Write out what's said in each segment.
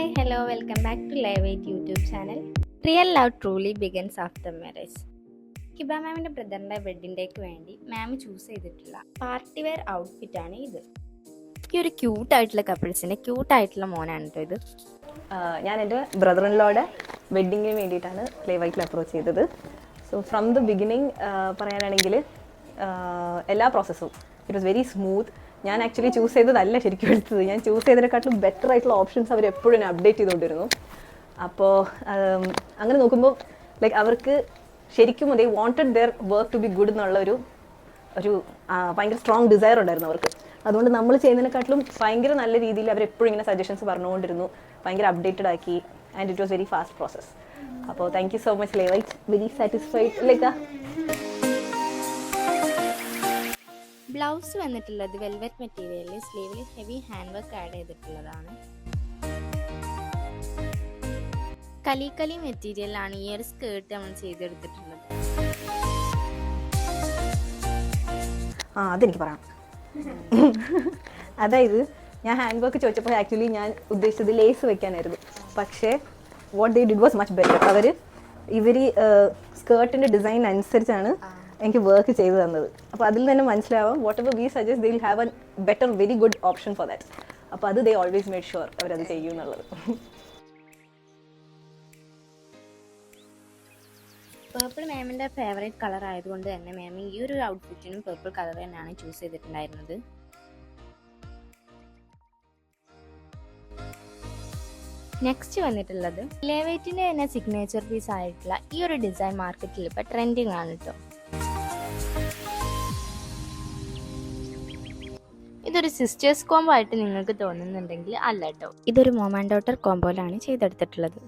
Hi hello welcome back to live eight YouTube channel real love truly begins after marriage Hiba മാമിന്റെ ബ്രദറിന്റെ വെഡിന്റേക്ക് വേണ്ടി ma'am choose ചെയ്തിട്ടുള്ള party wear outfit ആണ് ഇത്. ഈ ഒരു ക്യൂട്ട് ആയിട്ടുള്ള കപ്പിൾസിന്റെ ക്യൂട്ട് ആയിട്ടുള്ള മോനാണ് ഇത്. ഞാൻ എന്റെ ലോയുടെ വെഡ്ഡിങ്ങിന് വേണ്ടിയിട്ടാണ് ലൈവായിട്ട് അപ്രോച്ച് ചെയ്തത്. സോ ഫ്രം ദ ബിഗിനിങ് പറയാനാണെങ്കിൽ എല്ലാ പ്രോസസ്സും ഇറ്റ് വാസ് വെരി സ്മൂത്ത് ഞാൻ ആക്ച്വലി ചൂസ് ചെയ്തതല്ല ശരിക്കും എടുത്തത്. ഞാൻ ചൂസ് ചെയ്തതിനെക്കാട്ടിലും ബെറ്റർ ആയിട്ടുള്ള ഓപ്ഷൻസ് അവർ എപ്പോഴും അപ്ഡേറ്റ് ചെയ്തുകൊണ്ടിരുന്നു. അപ്പോൾ അങ്ങനെ നോക്കുമ്പോൾ ലൈക്ക് അവർക്ക് ശരിക്കും they wanted their work to be good എന്നുള്ള ഒരു ഒരു ഭയങ്കര സ്ട്രോങ് ഡിസയർ ഉണ്ടായിരുന്നു അവർക്ക്. അതുകൊണ്ട് നമ്മൾ ചെയ്യുന്നതിനെക്കാട്ടിലും ഭയങ്കര നല്ല രീതിയിൽ അവർ എപ്പോഴും ഇങ്ങനെ സജഷൻസ് പറഞ്ഞുകൊണ്ടിരുന്നു. ഭയങ്കര അപ്ഡേറ്റഡ് ആക്കി and it was very fast process അപ്പോൾ താങ്ക് യു സോ മച്ച് ലേവൈറ്റ് വെരി സാറ്റിസ്ഫൈഡ് ലൈക്ക് ബ്ലൗസ് വന്നിട്ടുള്ളത് വെൽവെറ്റ് മെറ്റീരിയലിൽ സ്ലീവിൽ ഹെവി ഹാൻഡ് വർക്ക് ആഡ് ചെയ്തിട്ടുള്ളതാണ്. കലിക്കലി മെറ്റീരിയലാണ് ഈ ഒരു സ്കേർട്ട് നമ്മൾ ചെയ്തെടുത്തിട്ടുള്ളത്. ആ അതെനിക്ക് പറയാം. അതായത് ഞാൻ ഹാൻഡ് വർക്ക് ചോദിച്ചപ്പോൾ ആക്ച്വലി ഞാൻ ഉദ്ദേശിച്ചത് ലേസ് വെക്കാനായിരുന്നു. പക്ഷേ what they did was much better അവർ ഇവർ സ്കേർട്ടിന്റെ ഡിസൈൻ അനുസരിച്ചാണ് എനിക്ക് വർക്ക് ചെയ്തു തന്നത്. അപ്പോൾ അതിൽ തന്നെ മനസ്സിലാവും. Whatever we suggest they'll have a better very good option for that അപ്പോൾ അത് ദേ ഓൾവേസ് മേഡ് ഷുവർ അവരത് ചെയ്യും എന്നുള്ളത്. പേർപ്പിൾ മാമിന്റെ ഫേവറേറ്റ് കളർ ആയതുകൊണ്ട് തന്നെ മാം ഈ ഒരു ഔട്ട്ഫിറ്റിനും പേർപ്പിൾ കളർ തന്നെയാണ് ചൂസ് ചെയ്തിട്ടുണ്ടായിരുന്നത്. നെക്സ്റ്റ് വന്നിട്ടുള്ളത് ലേവേറ്റിന്റെ തന്നെ സിഗ്നേച്ചർ പീസ് ആയിട്ടുള്ള ഈ ഒരു ഡിസൈൻ മാർക്കറ്റിൽ ഇപ്പോൾ ട്രെൻഡിങ് ആണ് കേട്ടോ ഇതൊരു സിസ്റ്റേഴ്സ് കോംബോ ആയിട്ട് നിങ്ങൾക്ക് തോന്നുന്നുണ്ടെങ്കിൽ അല്ല കേട്ടോ ഇതൊരു മോം ആൻഡ് ഡോട്ടർ കോംബോയിലാണ് ചെയ്തെടുത്തിട്ടുള്ളത്.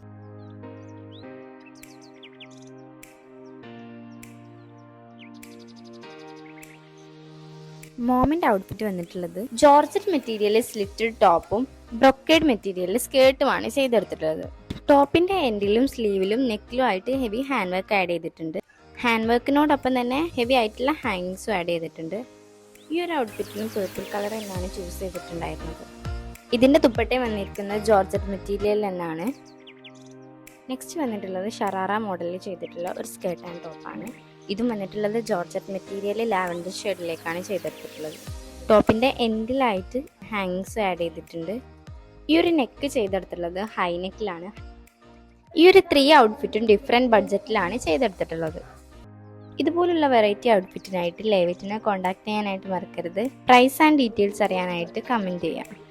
മോമിന്റെ ഔട്ട്ഫിറ്റ് വന്നിട്ടുള്ളത് ജോർജറ്റ് മെറ്റീരിയലിൽ സ്ലിറ്റഡ് ടോപ്പും ബ്രൊക്കേഡ് മെറ്റീരിയലിൽ സ്കേർട്ടുമാണ് ചെയ്തെടുത്തിട്ടുള്ളത്. ടോപ്പിന്റെ എൻഡിലും സ്ലീവിലും നെക്കിലും ആയിട്ട് ഹെവി ഹാൻഡ് വർക്ക് ആഡ് ചെയ്തിട്ടുണ്ട്. ഹാൻഡ് വർക്കിനോടൊപ്പം തന്നെ ഹെവി ആയിട്ടുള്ള ഹാങ്ങിങ്സും ആഡ് ചെയ്തിട്ടുണ്ട്. ഈ ഒരു ഔട്ട്ഫിറ്റിനും പേർപ്പിൾ കളർ എന്നാണ് ചൂസ് ചെയ്തിട്ടുണ്ടായിരുന്നത്. ഇതിന്റെ തുപ്പട്ടെ വന്നിരിക്കുന്നത് ജോർജറ്റ് മെറ്റീരിയൽ എന്നാണ്. നെക്സ്റ്റ് വന്നിട്ടുള്ളത് ഷറാറ മോഡലിൽ ചെയ്തിട്ടുള്ള ഒരു സ്കേർട്ട് ആൻഡ് ടോപ്പാണ് ഇതും വന്നിട്ടുള്ളത് ജോർജറ്റ് മെറ്റീരിയൽ ലാവൻഡർ ഷെയ്ഡിലേക്കാണ് ചെയ്തെടുത്തിട്ടുള്ളത്. ടോപ്പിന്റെ എൻഡിലായിട്ട് ഹാങ്സ് ആഡ് ചെയ്തിട്ടുണ്ട്. ഈ ഒരു നെക്ക് ചെയ്തെടുത്തിട്ടുള്ളത് ഹൈ നെക്കിലാണ് ഈ ഒരു ത്രീ ഔട്ട്ഫിറ്റും ഡിഫറെന്റ് ബഡ്ജറ്റിലാണ് ചെയ്തെടുത്തിട്ടുള്ളത്. ഇതുപോലുള്ള വെറൈറ്റി ഔട്ട്ഫിറ്റിനായിട്ട് ലേവിറ്റിനെ കോൺടാക്ട് ചെയ്യാനായിട്ട് മറക്കരുത്. പ്രൈസ് ആൻഡ് ഡീറ്റെയിൽസ് അറിയാനായിട്ട് കമന്റ് ചെയ്യാം.